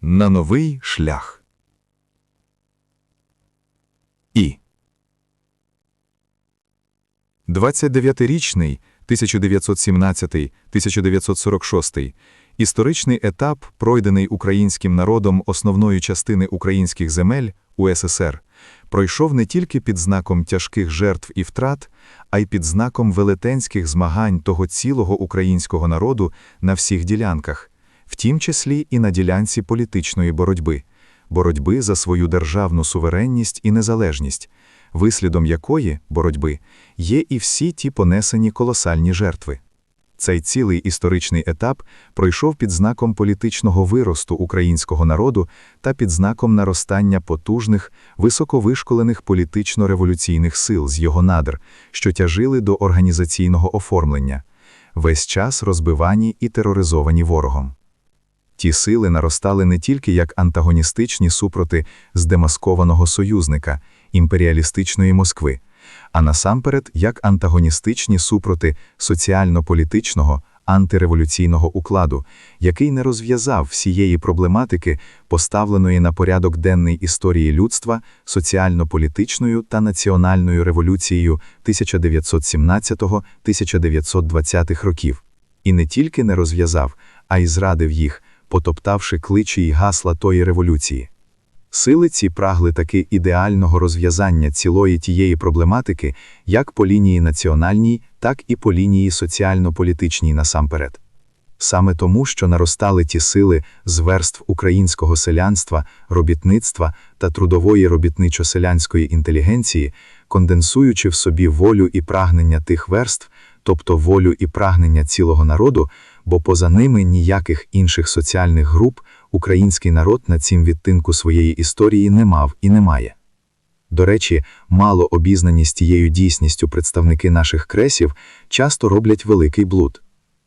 На новий шлях. І. 29-річний 1917-1946 історичний етап, пройдений українським народом основної частини українських земель УССР, пройшов не тільки під знаком тяжких жертв і втрат, а й під знаком велетенських змагань того цілого українського народу на всіх ділянках, в тім числі і на ділянці політичної боротьби, боротьби за свою державну суверенність і незалежність, вислідом якої боротьби є і всі ті понесені колосальні жертви. Цей цілий історичний етап пройшов під знаком політичного виросту українського народу та під знаком наростання потужних, високовишколених політично-революційних сил з його надр, що тяжили до організаційного оформлення, весь час розбивані і тероризовані ворогом. Ті сили наростали не тільки як антагоністичні супроти здемаскованого союзника імперіалістичної Москви, а насамперед як антагоністичні супроти соціально-політичного антиреволюційного укладу, який не розв'язав всієї проблематики, поставленої на порядок денний історії людства соціально-політичною та національною революцією 1917-1920 років, і не тільки не розв'язав, а й зрадив їх, потоптавши кличі й гасла тої революції. Сили ці прагли таки ідеального розв'язання цілої тієї проблематики як по лінії національній, так і по лінії соціально-політичній насамперед. Саме тому, що наростали ті сили з верств українського селянства, робітництва та трудової робітничо-селянської інтелігенції, конденсуючи в собі волю і прагнення тих верств, тобто волю і прагнення цілого народу, бо поза ними ніяких інших соціальних груп український народ на цім відтинку своєї історії не мав і не має. До речі, мало обізнані з тією дійсністю представники наших кресів часто роблять великий блуд.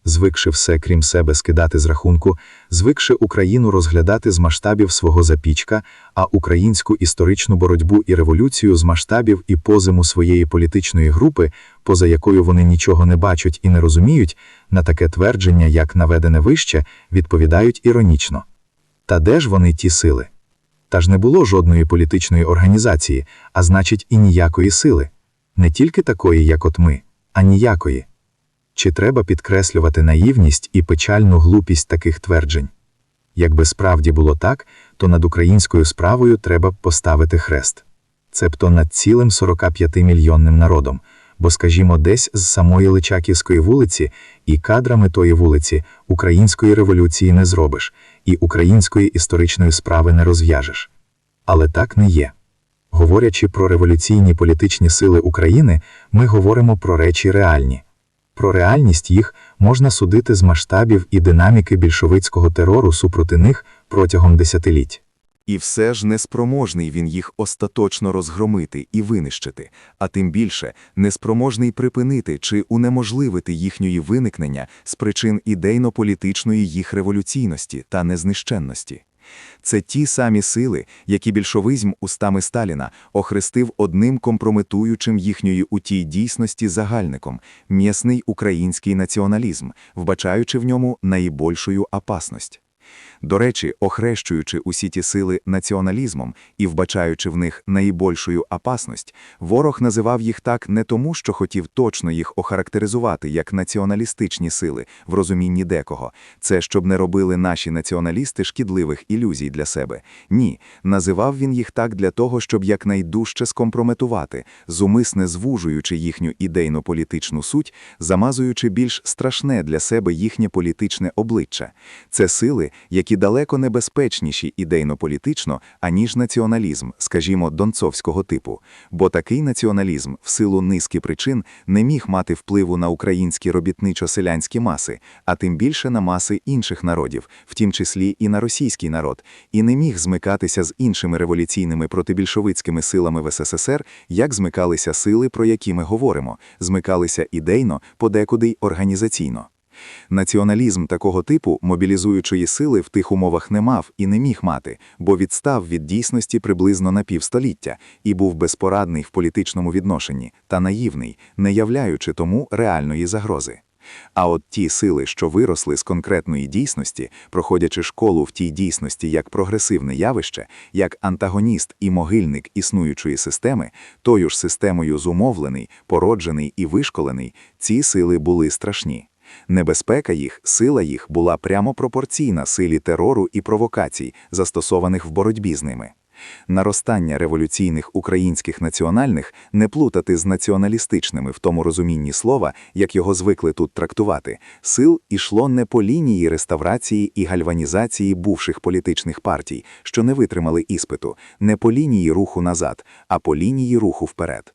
Звикши все, крім себе, скидати з рахунку, звикши Україну розглядати з масштабів свого запічка, а українську історичну боротьбу і революцію з масштабів і позиму своєї політичної групи, поза якою вони нічого не бачать і не розуміють, на таке твердження, як наведене вище, відповідають іронічно. Та де ж вони ті сили? Та ж не було жодної політичної організації, а значить, і ніякої сили, не тільки такої, як от ми, а ніякої. Чи треба підкреслювати наївність і печальну глупість таких тверджень? Якби справді було так, то над українською справою треба б поставити хрест. Цебто над цілим 45-мільйонним народом, бо, скажімо, десь з самої Личаківської вулиці і кадрами тої вулиці української революції не зробиш, і української історичної справи не розв'яжеш. Але так не є. Говорячи про революційні політичні сили України, ми говоримо про речі реальні. Про реальність їх можна судити з масштабів і динаміки більшовицького терору супроти них протягом десятиліть. І все ж неспроможний він їх остаточно розгромити і винищити, а тим більше неспроможний припинити чи унеможливити їхньої виникнення з причин ідейно-політичної їх революційності та незнищенності. Це ті самі сили, які більшовизм устами Сталіна охрестив одним компрометуючим їхньої у тій дійсності загальником м'ясний український націоналізм, вбачаючи в ньому найбільшою опасність. До речі, охрещуючи усі ті сили націоналізмом і вбачаючи в них найбільшою опасність, ворог називав їх так не тому, що хотів точно їх охарактеризувати як націоналістичні сили в розумінні декого, це щоб не робили наші націоналісти шкідливих ілюзій для себе. Ні, називав він їх так для того, щоб якнайдужче скомпрометувати, зумисне звужуючи їхню ідейно-політичну суть, замазуючи більш страшне для себе їхнє політичне обличчя. Це сили, які далеко небезпечніші ідейно-політично, аніж націоналізм, скажімо, донцовського типу, бо такий націоналізм в силу низки причин не міг мати впливу на українські робітничо-селянські маси, а тим більше на маси інших народів, в тім числі і на російський народ, і не міг змикатися з іншими революційними протибільшовицькими силами в СССР, як змикалися сили, про які ми говоримо, змикалися ідейно, подекуди й організаційно. Націоналізм такого типу мобілізуючої сили в тих умовах не мав і не міг мати, бо відстав від дійсності приблизно на півстоліття і був безпорадний в політичному відношенні та наївний, не являючи тому реальної загрози. А от ті сили, що виросли з конкретної дійсності, проходячи школу в тій дійсності як прогресивне явище, як антагоніст і могильник існуючої системи, тою ж системою зумовлений, породжений і вишколений, ці сили були страшні. Небезпека їх, сила їх була прямо пропорційна силі терору і провокацій, застосованих в боротьбі з ними. Наростання революційних українських національних не плутати з націоналістичними в тому розумінні слова, як його звикли тут трактувати, сил ішло не по лінії реставрації і гальванізації бувших політичних партій, що не витримали іспиту, не по лінії руху назад, а по лінії руху вперед.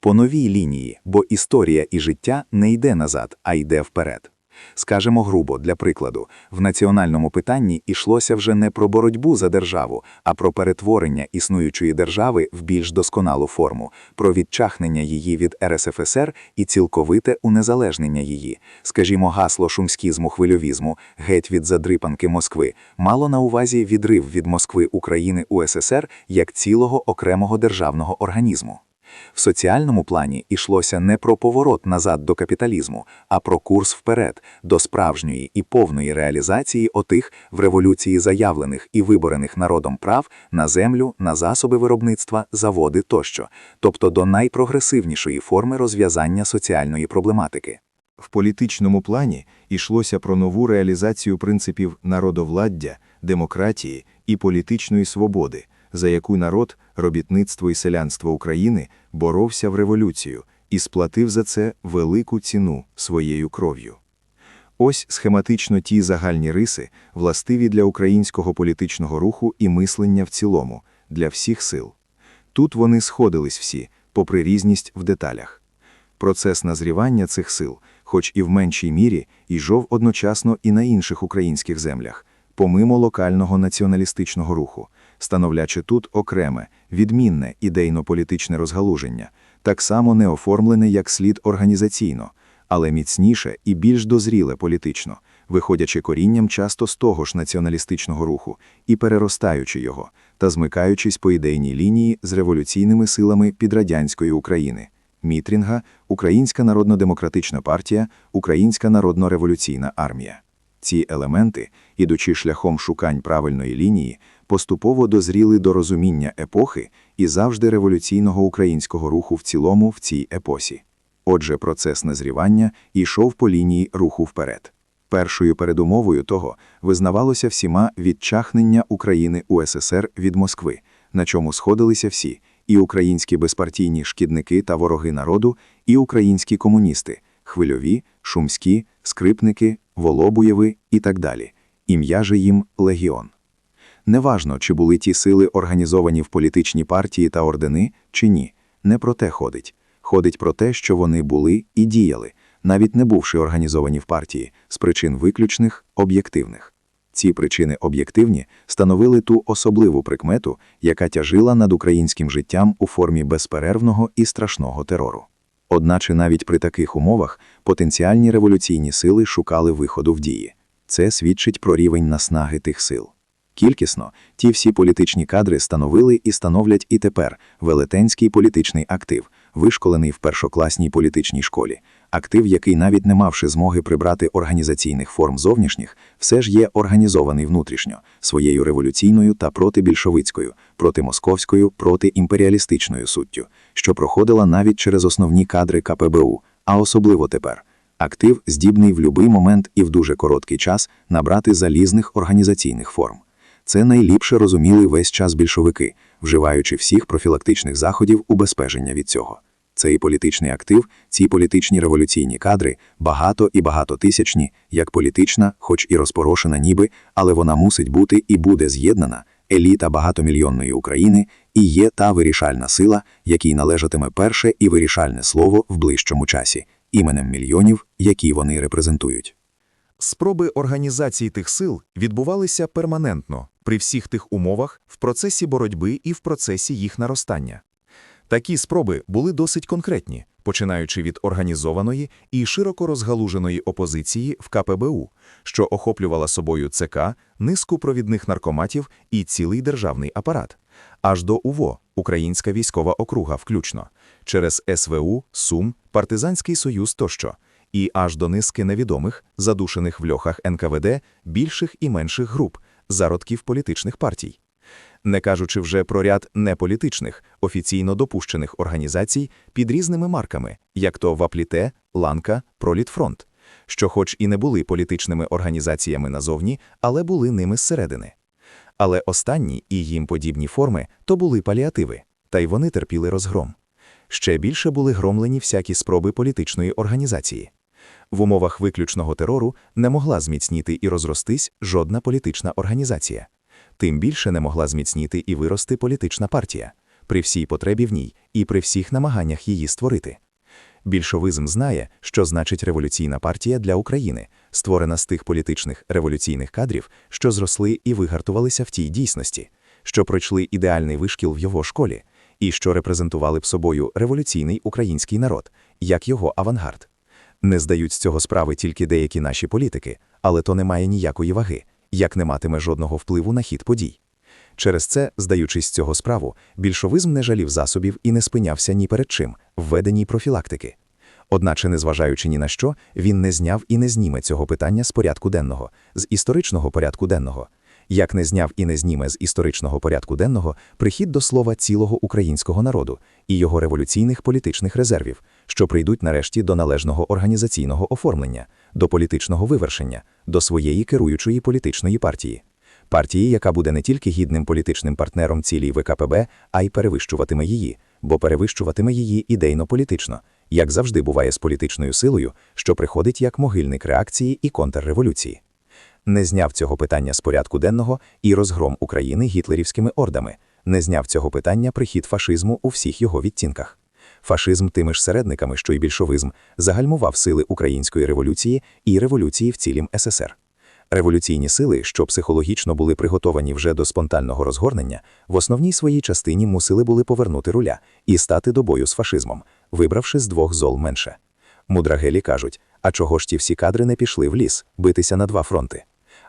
По новій лінії, бо історія і життя не йде назад, а йде вперед. Скажемо грубо, для прикладу, в національному питанні йшлося вже не про боротьбу за державу, а про перетворення існуючої держави в більш досконалу форму, про відчахнення її від РСФСР і цілковите унезалежнення її. Скажімо, гасло шумськізму хвильовізму «Геть від задрипанки Москви» мало на увазі відрив від Москви України УССР як цілого окремого державного організму. В соціальному плані йшлося не про поворот назад до капіталізму, а про курс вперед до справжньої і повної реалізації отих в революції заявлених і виборених народом прав на землю, на засоби виробництва, заводи тощо, тобто до найпрогресивнішої форми розв'язання соціальної проблематики. В політичному плані йшлося про нову реалізацію принципів народовладдя, демократії і політичної свободи, за яку народ, робітництво і селянство України боровся в революцію і сплатив за це велику ціну своєю кров'ю. Ось схематично ті загальні риси, властиві для українського політичного руху і мислення в цілому, для всіх сил. Тут вони сходились всі, попри різність в деталях. Процес назрівання цих сил, хоч і в меншій мірі, йшов одночасно і на інших українських землях, помимо локального націоналістичного руху, становлячи тут окреме, відмінне ідейно-політичне розгалуження, так само не оформлене як слід організаційно, але міцніше і більш дозріле політично, виходячи корінням часто з того ж націоналістичного руху і переростаючи його, та змикаючись по ідейній лінії з революційними силами підрадянської України. Мітрінга, Українська народно-демократична партія, Українська народно-революційна армія. Ці елементи, ідучи шляхом шукань правильної лінії, поступово дозріли до розуміння епохи і завжди революційного українського руху в цілому в цій епосі. Отже, процес назрівання йшов по лінії руху вперед. Першою передумовою того визнавалося всіма відчахнення України УССР від Москви, на чому сходилися всі – і українські безпартійні шкідники та вороги народу, і українські комуністи – хвильові, шумські, скрипники, волобуєви і так далі. Ім'я же їм – легіон. Неважно, чи були ті сили організовані в політичні партії та ордени, чи ні. Не про те ходить. Ходить про те, що вони були і діяли, навіть не бувши організовані в партії, з причин виключних, об'єктивних. Ці причини об'єктивні становили ту особливу прикмету, яка тяжила над українським життям у формі безперервного і страшного терору. Одначе навіть при таких умовах потенціальні революційні сили шукали виходу в дії. Це свідчить про рівень наснаги тих сил. Кількісно ті всі політичні кадри становили і становлять і тепер велетенський політичний актив, вишколений в першокласній політичній школі, актив, який, навіть не мавши змоги прибрати організаційних форм зовнішніх, все ж є організований внутрішньо, своєю революційною та протибільшовицькою, протимосковською, протиімперіалістичною суттю, що проходила навіть через основні кадри КПБУ, а особливо тепер. Актив здібний в будь-який момент і в дуже короткий час набрати залізних організаційних форм. Це найліпше розуміли весь час більшовики, вживаючи всіх профілактичних заходів убезпеження від цього. Цей політичний актив, ці політичні революційні кадри, багато і багатотисячні, як політична, хоч і розпорошена ніби, але вона мусить бути і буде з'єднана, еліта багатомільйонної України і є та вирішальна сила, якій належатиме перше і вирішальне слово в ближчому часі, іменем мільйонів, які вони репрезентують. Спроби організації тих сил відбувалися перманентно, при всіх тих умовах, в процесі боротьби і в процесі їх наростання. Такі спроби були досить конкретні, починаючи від організованої і широко розгалуженої опозиції в КПБУ, що охоплювала собою ЦК, низку провідних наркоматів і цілий державний апарат, аж до УВО, Українська військова округа включно, через СВУ, СУМ, Партизанський союз тощо, і аж до низки невідомих, задушених в льохах НКВД, більших і менших груп, зародків політичних партій. Не кажучи вже про ряд неполітичних, офіційно допущених організацій під різними марками, як то Вапліте, Ланка, Пролітфронт, що хоч і не були політичними організаціями назовні, але були ними зсередини. Але останні і їм подібні форми то були паліативи, та й вони терпіли розгром. Ще більше були громлені всякі спроби політичної організації. В умовах виключного терору не могла зміцніти і розростись жодна політична організація. Тим більше не могла зміцніти і вирости політична партія, при всій потребі в ній і при всіх намаганнях її створити. Більшовизм знає, що значить революційна партія для України, створена з тих політичних революційних кадрів, що зросли і вигартувалися в тій дійсності, що пройшли ідеальний вишкіл в його школі, і що репрезентували б собою революційний український народ, як його авангард. Не здають з цього справи тільки деякі наші політики, але то не має ніякої ваги, як не матиме жодного впливу на хід подій. Через це, здаючись з цього справу, більшовизм не жалів засобів і не спинявся ні перед чим, в веденні профілактики. Одначе, незважаючи ні на що, він не зняв і не зніме цього питання з порядку денного, з історичного порядку денного. Як не зняв і не зніме з історичного порядку денного прихід до слова цілого українського народу і його революційних політичних резервів, що прийдуть нарешті до належного організаційного оформлення, до політичного вивершення, до своєї керуючої політичної партії. Партії, яка буде не тільки гідним політичним партнером цілій ВКПБ, а й перевищуватиме її, бо перевищуватиме її ідейно-політично, як завжди буває з політичною силою, що приходить як могильник реакції і контрреволюції. Не зняв цього питання з порядку денного і розгром України гітлерівськими ордами, не зняв цього питання прихід фашизму у всіх його відтінках. Фашизм тими ж середниками, що й більшовизм, загальмував сили української революції і революції в цілім СССР. Революційні сили, що психологічно були приготовані вже до спонтанного розгорнення, в основній своїй частині мусили були повернути руля і стати до бою з фашизмом, вибравши з двох зол менше. Мудрагелі кажуть, а чого ж ті всі кадри не пішли в ліс, битися на два фронти?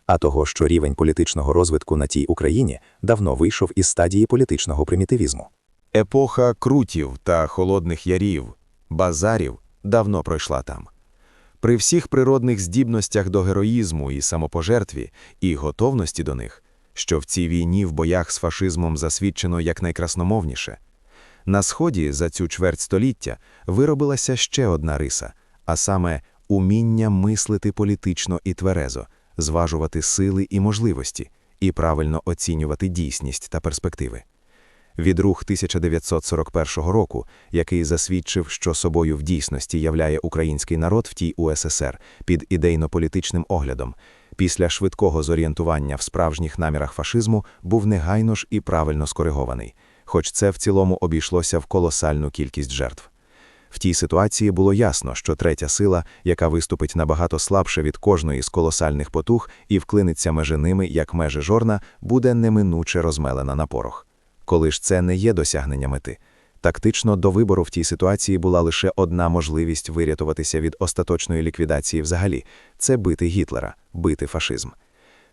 А того, що рівень політичного розвитку на тій Україні давно вийшов із стадії політичного примітивізму. Епоха крутів та холодних ярів, базарів давно пройшла там. При всіх природних здібностях до героїзму і самопожертві, і готовності до них, що в цій війні в боях з фашизмом засвідчено якнайкрасномовніше, на сході за цю чверть століття виробилася ще одна риса, а саме уміння мислити політично і тверезо, зважувати сили і можливості, і правильно оцінювати дійсність та перспективи. Відрух 1941 року, який засвідчив, що собою в дійсності являє український народ в тій УССР під ідейно-політичним оглядом, після швидкого зорієнтування в справжніх намірах фашизму був негайно ж і правильно скоригований, хоч це в цілому обійшлося в колосальну кількість жертв. В тій ситуації було ясно, що третя сила, яка виступить набагато слабше від кожної з колосальних потуг і вклиниться межи ними, як межі жорна, буде неминуче розмелена на порох коли ж це не є досягнення мети. Тактично до вибору в тій ситуації була лише одна можливість вирятуватися від остаточної ліквідації взагалі це бити Гітлера, бити фашизм.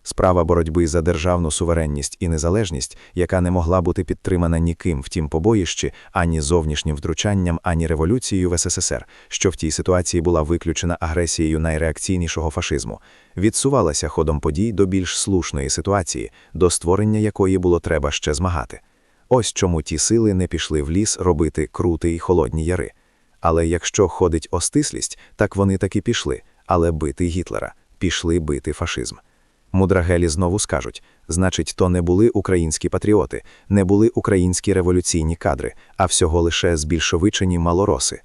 Справа боротьби за державну суверенність і незалежність, яка не могла бути підтримана ніким в тім побоїщі, ані зовнішнім втручанням, ані революцією в СССР, що в тій ситуації була виключена агресією найреакційнішого фашизму, відсувалася ходом подій до більш слушної ситуації, до створення якої було треба ще змагати. Ось чому ті сили не пішли в ліс робити крути й холодні яри. Але якщо ходить остислість, так вони таки пішли, але бити Гітлера, пішли бити фашизм. Мудрагелі знову скажуть: значить, то не були українські патріоти, не були українські революційні кадри, а всього лише збільшовичені малороси.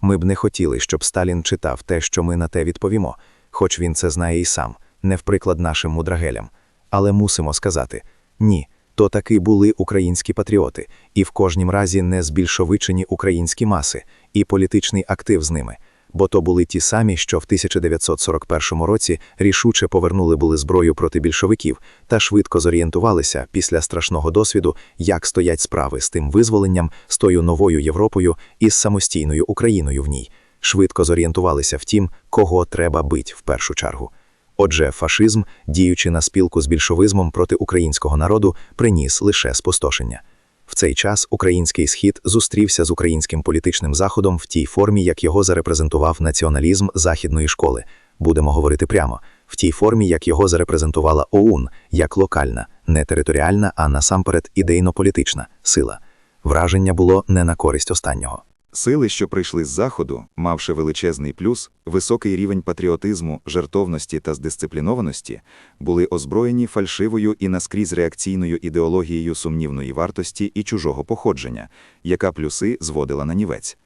Ми б не хотіли, щоб Сталін читав те, що ми на те відповімо, хоч він це знає і сам, не в приклад нашим мудрагелям. Але мусимо сказати: ні, то таки були українські патріоти, і в кожнім разі не збільшовичені українські маси, і політичний актив з ними. Бо то були ті самі, що в 1941 році рішуче повернули були зброю проти більшовиків та швидко зорієнтувалися після страшного досвіду, як стоять справи з тим визволенням, з тою новою Європою і з самостійною Україною в ній. Швидко зорієнтувалися в тім, кого треба бить в першу чергу. Отже, фашизм, діючи на спілку з більшовизмом проти українського народу, приніс лише спустошення. В цей час український схід зустрівся з українським політичним заходом в тій формі, як його зарепрезентував націоналізм західної школи. Будемо говорити прямо, в тій формі, як його зарепрезентувала ОУН, як локальна, не територіальна, а насамперед ідейно-політична сила. Враження було не на користь останнього. Сили, що прийшли з Заходу, мавши величезний плюс, високий рівень патріотизму, жертовності та здисциплінованості, були озброєні фальшивою і наскрізь реакційною ідеологією сумнівної вартості і чужого походження, яка плюси зводила на нівець.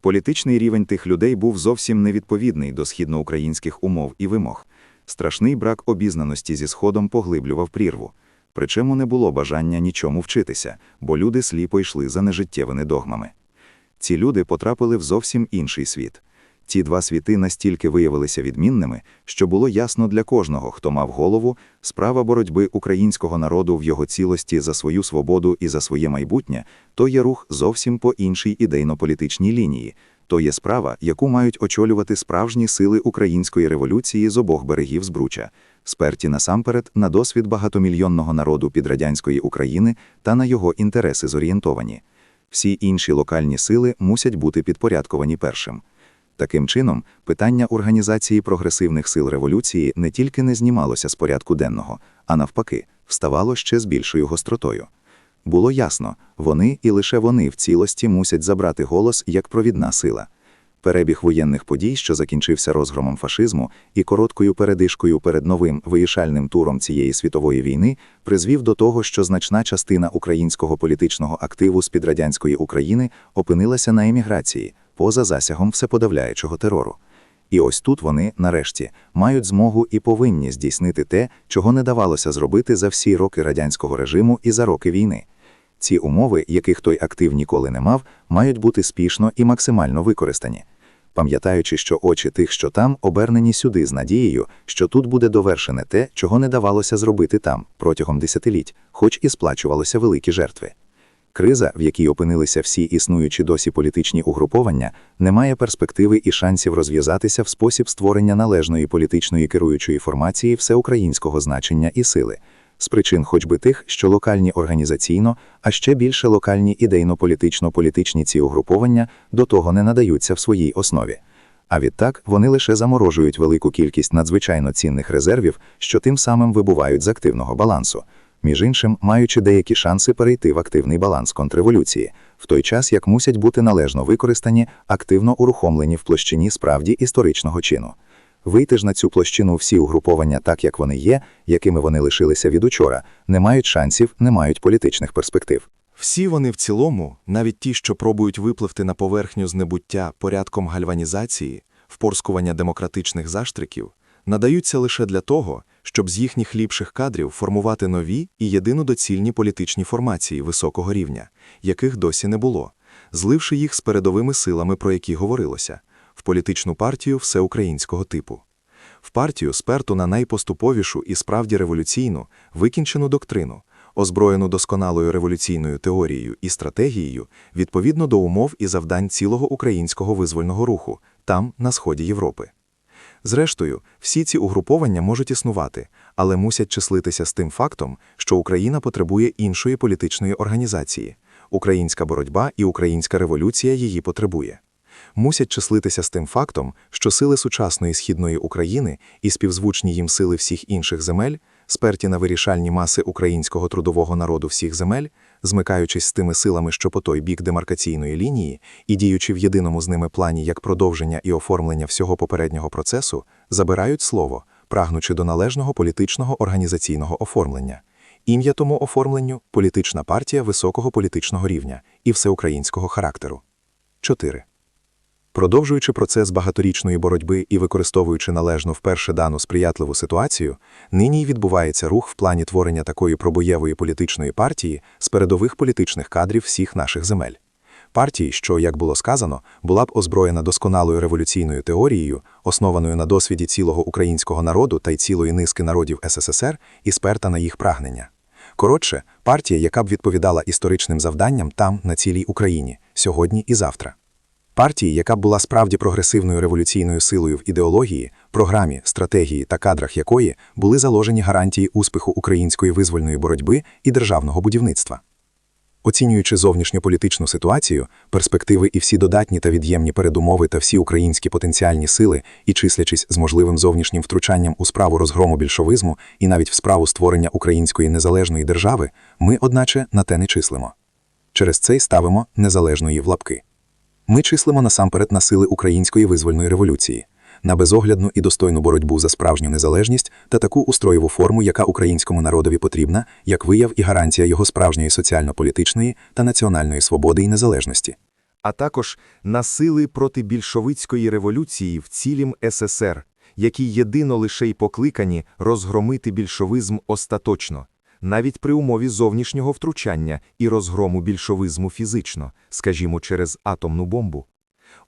Політичний рівень тих людей був зовсім невідповідний до східноукраїнських умов і вимог. Страшний брак обізнаності зі Сходом поглиблював прірву. Причому не було бажання нічому вчитися, бо люди сліпо йшли за нежиттєвими догмами. Ці люди потрапили в зовсім інший світ. Ті два світи настільки виявилися відмінними, що було ясно для кожного, хто мав голову, справа боротьби українського народу в його цілості за свою свободу і за своє майбутнє, то є рух зовсім по іншій ідейно-політичній лінії, то є справа, яку мають очолювати справжні сили української революції з обох берегів Збруча, сперті насамперед на досвід багатомільйонного народу під радянської України та на його інтереси зорієнтовані. Всі інші локальні сили мусять бути підпорядковані першим. Таким чином, питання організації прогресивних сил революції не тільки не знімалося з порядку денного, а навпаки, вставало ще з більшою гостротою. Було ясно, вони і лише вони в цілості мусять забрати голос як провідна сила. Перебіг воєнних подій, що закінчився розгромом фашизму і короткою передишкою перед новим вирішальним туром цієї світової війни, призвів до того, що значна частина українського політичного активу з-під радянської України опинилася на еміграції, поза засягом всеподавляючого терору. І ось тут вони, нарешті, мають змогу і повинні здійснити те, чого не давалося зробити за всі роки радянського режиму і за роки війни. Ці умови, яких той актив ніколи не мав, мають бути спішно і максимально використані. Пам'ятаючи, що очі тих, що там, обернені сюди з надією, що тут буде довершене те, чого не давалося зробити там протягом десятиліть, хоч і сплачувалося великі жертви. Криза, в якій опинилися всі існуючі досі політичні угруповання, не має перспективи і шансів розв'язатися в спосіб створення належної політичної керуючої формації всеукраїнського значення і сили, з причин хоч би тих, що локальні організаційно, а ще більше локальні ідейно-політично-політичні ці угруповання до того не надаються в своїй основі. А відтак вони лише заморожують велику кількість надзвичайно цінних резервів, що тим самим вибувають з активного балансу між іншим маючи деякі шанси перейти в активний баланс контрреволюції, в той час як мусять бути належно використані, активно урухомлені в площині справді історичного чину. Вийти ж на цю площину всі угруповання так, як вони є, якими вони лишилися від учора, не мають шансів, не мають політичних перспектив. Всі вони в цілому, навіть ті, що пробують випливти на поверхню з небуття порядком гальванізації, впорскування демократичних заштриків, надаються лише для того, щоб з їхніх ліпших кадрів формувати нові і єдинодоцільні політичні формації високого рівня, яких досі не було, зливши їх з передовими силами, про які говорилося, в політичну партію всеукраїнського типу. В партію сперту на найпоступовішу і справді революційну, викінчену доктрину, озброєну досконалою революційною теорією і стратегією відповідно до умов і завдань цілого українського визвольного руху, там, на сході Європи. Зрештою, всі ці угруповання можуть існувати, але мусять числитися з тим фактом, що Україна потребує іншої політичної організації. Українська боротьба і українська революція її потребує. Мусять числитися з тим фактом, що сили сучасної східної України і співзвучні їм сили всіх інших земель, сперті на вирішальні маси українського трудового народу всіх земель, змикаючись з тими силами, що по той бік демаркаційної лінії, і діючи в єдиному з ними плані як продовження і оформлення всього попереднього процесу, забирають слово, прагнучи до належного політичного організаційного оформлення. Ім'я тому оформленню політична партія високого політичного рівня і всеукраїнського характеру. 4. Продовжуючи процес багаторічної боротьби і використовуючи належно вперше дану сприятливу ситуацію, нині відбувається рух в плані творення такої пробоєвої політичної партії з передових політичних кадрів всіх наших земель. Партії, що, як було сказано, була б озброєна досконалою революційною теорією, основаною на досвіді цілого українського народу та й цілої низки народів СССР і сперта на їх прагнення. Коротше, партія, яка б відповідала історичним завданням там, на цілій Україні, сьогодні і завтра. Партії, яка була справді прогресивною революційною силою в ідеології, програмі, стратегії та кадрах якої були заложені гарантії успіху української визвольної боротьби і державного будівництва. Оцінюючи зовнішньополітичну ситуацію, перспективи і всі додатні та від'ємні передумови та всі українські потенціальні сили, і числячись з можливим зовнішнім втручанням у справу розгрому більшовизму і навіть в справу створення української незалежної держави, ми, одначе, на те не числимо. Через це й ставимо незалежної в лапки. Ми числимо насамперед на сили української визвольної революції, на безоглядну і достойну боротьбу за справжню незалежність та таку устроєву форму, яка українському народові потрібна, як вияв і гарантія його справжньої соціально-політичної та національної свободи і незалежності. а також на сили проти більшовицької революції в цілім СССР, які єдино лише й покликані розгромити більшовизм остаточно, навіть при умові зовнішнього втручання і розгрому більшовизму фізично, скажімо, через атомну бомбу.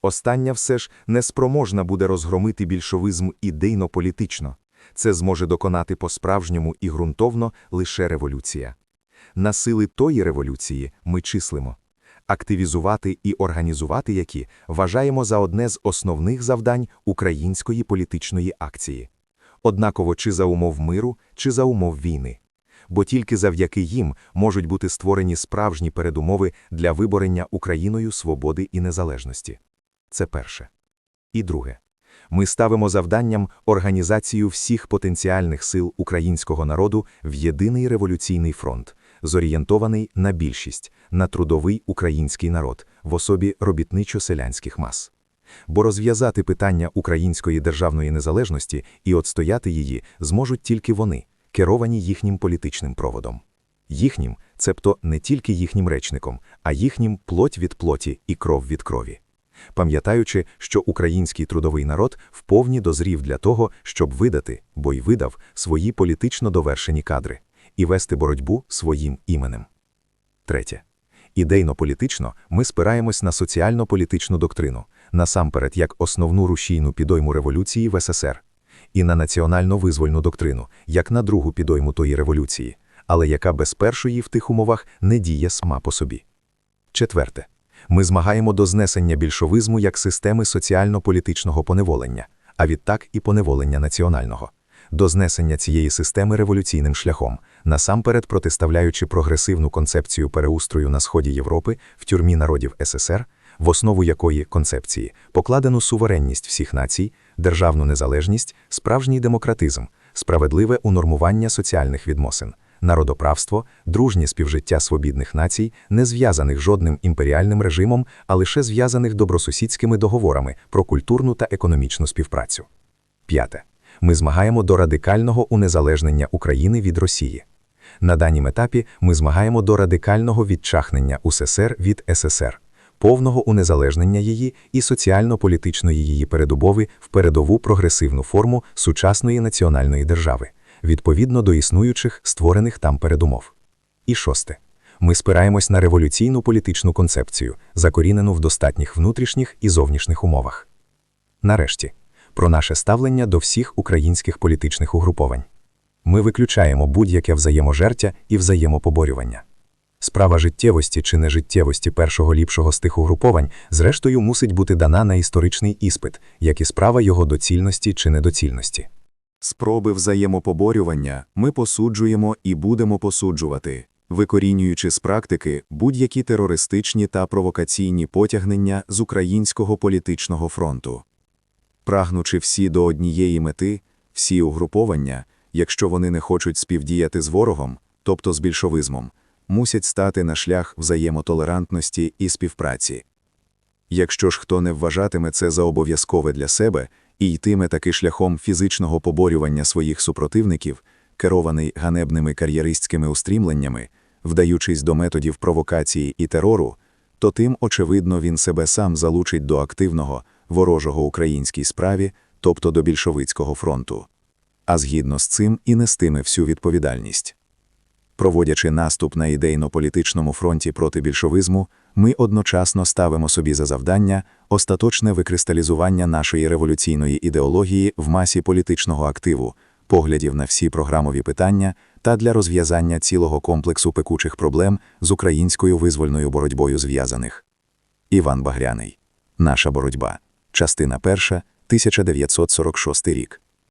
Остання все ж неспроможна буде розгромити більшовизм ідейно-політично. Це зможе доконати по-справжньому і ґрунтовно лише революція. На сили тої революції ми числимо. Активізувати і організувати які вважаємо за одне з основних завдань української політичної акції. Однаково чи за умов миру, чи за умов війни. Бо тільки завдяки їм можуть бути створені справжні передумови для виборення Україною свободи і незалежності. Це перше. І друге. Ми ставимо завданням організацію всіх потенціальних сил українського народу в єдиний революційний фронт, зорієнтований на більшість, на трудовий український народ в особі робітничо-селянських мас. Бо розв'язати питання української державної незалежності і отстояти її зможуть тільки вони, керовані їхнім політичним проводом. Їхнім, цебто не тільки їхнім речником, а їхнім плоть від плоті і кров від крові пам'ятаючи, що український трудовий народ вповні дозрів для того, щоб видати, бо й видав, свої політично довершені кадри і вести боротьбу своїм іменем. Третє. Ідейно-політично ми спираємось на соціально-політичну доктрину, насамперед як основну рушійну підойму революції в СССР, і на національно-визвольну доктрину, як на другу підойму тої революції, але яка без першої в тих умовах не діє сама по собі. Четверте. Ми змагаємо до знесення більшовизму як системи соціально-політичного поневолення, а відтак і поневолення національного, до знесення цієї системи революційним шляхом, насамперед протиставляючи прогресивну концепцію переустрою на сході Європи в тюрмі народів СССР, в основу якої концепції покладено суверенність всіх націй, державну незалежність, справжній демократизм, справедливе унормування соціальних відносин народоправство, дружнє співжиття свобідних націй, не зв'язаних жодним імперіальним режимом, а лише зв'язаних добросусідськими договорами про культурну та економічну співпрацю. П'яте. Ми змагаємо до радикального унезалежнення України від Росії. На данім етапі ми змагаємо до радикального відчахнення УССР від СССР, повного унезалежнення її і соціально-політичної її передубови в передову прогресивну форму сучасної національної держави відповідно до існуючих створених там передумов. І шосте. Ми спираємось на революційну політичну концепцію, закорінену в достатніх внутрішніх і зовнішніх умовах. Нарешті, про наше ставлення до всіх українських політичних угруповань. Ми виключаємо будь-яке взаєможертя і взаємопоборювання. Справа життєвості чи нежиттєвості першого ліпшого з тих угруповань, зрештою, мусить бути дана на історичний іспит, як і справа його доцільності чи недоцільності. Спроби взаємопоборювання ми посуджуємо і будемо посуджувати, викорінюючи з практики будь-які терористичні та провокаційні потягнення з українського політичного фронту. Прагнучи всі до однієї мети, всі угруповання, якщо вони не хочуть співдіяти з ворогом, тобто з більшовизмом, мусять стати на шлях взаємотолерантності і співпраці. Якщо ж хто не вважатиме це за обов'язкове для себе і йтиме таки шляхом фізичного поборювання своїх супротивників, керований ганебними кар'єристськими устрімленнями, вдаючись до методів провокації і терору, то тим, очевидно, він себе сам залучить до активного, ворожого українській справі, тобто до більшовицького фронту. А згідно з цим і нестиме всю відповідальність. Проводячи наступ на ідейно-політичному фронті проти більшовизму, ми одночасно ставимо собі за завдання остаточне викристалізування нашої революційної ідеології в масі політичного активу, поглядів на всі програмові питання та для розв'язання цілого комплексу пекучих проблем з українською визвольною боротьбою зв'язаних. Іван Багряний. Наша боротьба. Частина перша, 1946 рік.